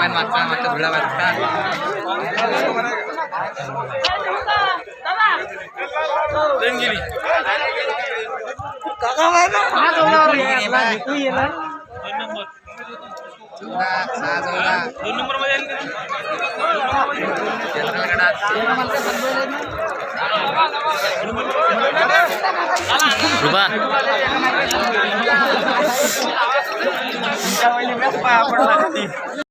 main makan, makan bola makan. Dan gini. Kakak mana? Aku ini mah. Itu ya lah. दोन number मध्ये रुपा પૈસા ઓલી વેચવા આપણને